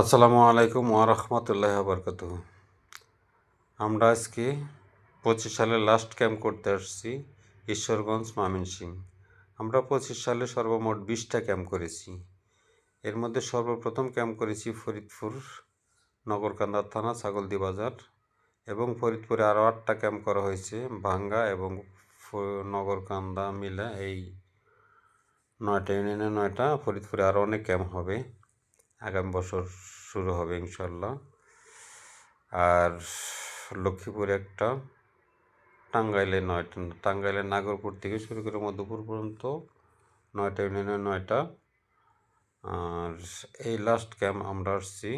আসসালামু আলাইকুম ওরহমতুল্লাহ বরকত আমরা আজকে পঁচিশ সালে লাস্ট ক্যাম্প করতে আসছি, ঈশ্বরগঞ্জ সিং আমরা পঁচিশ সালে সর্বমোট বিশটা ক্যাম্প করেছি। এর মধ্যে সর্বপ্রথম ক্যাম্প করেছি ফরিদপুর, নগরকান্দা থানা, ছাগলদি বাজার এবং ফরিদপুরে আরও আটটা ক্যাম্প করা হয়েছে, ভাঙ্গা এবং নগরকান্দা মিলা এই নয়টা, ইউনিয়নে নয়টা, ফরিদপুরে আরও অনেক ক্যাম্প হবে। আগামী বছর শুরু হবে ইনশাল্লাহ আর লক্ষ্মীপুরে একটা টাঙ্গাইলে নয়টা টাঙ্গাইলের নাগরপুর থেকে শুরু করে মধুপুর পর্যন্ত নয়টা, ইউনিয়নে নয়টা। আর এই লাস্ট ক্যাম্প আমরা আসছি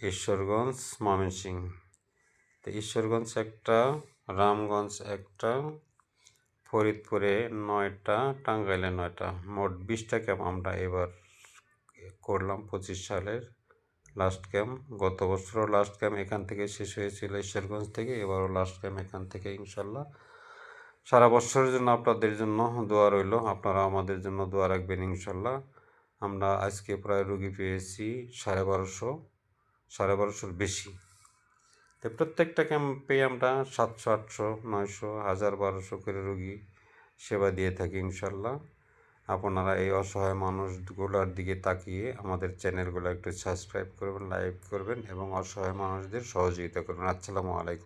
ঈশ্বরগঞ্জ ময়মনসিং তো ঈশ্বরগঞ্জ একটা, রামগঞ্জ একটা, ফরিদপুরে নয়টা, টাঙ্গাইলে নয়টা। মোট বিশটা ক্যাম্প আমরা এবার করলাম পঁচিশ সালের লাস্ট ক্যাম্প গত বছরও লাস্ট ক্যাম্প এখান থেকে শেষ হয়েছিল ঈশ্বরগঞ্জ থেকে, এবারও লাস্ট ক্যাম্প এখান থেকে ইনশাল্লাহ। সারা বছরের জন্য আপনাদের জন্য দোয়া রইল, আপনারা আমাদের জন্য দোয়া রাখবেন ইনশাল্লাহ। আমরা আজকে প্রায় রুগী পেয়েছি সাড়ে বারোশো, সাড়ে বারোশোর বেশি। তো প্রত্যেকটা ক্যাম্পে আমরা সাতশো, আটশো, নয়শো, হাজার, বারোশো করে রুগী সেবা দিয়ে থাকি ইনশাল্লাহ। আপনারা এই অসহায় মানুষগুলোর দিকে তাকিয়ে আমাদের চ্যানেলগুলো একটু সাবস্ক্রাইব করবেন, লাইক করবেন এবং অসহায় মানুষদের সহযোগিতা করবেন। আসসালামু আলাইকুম।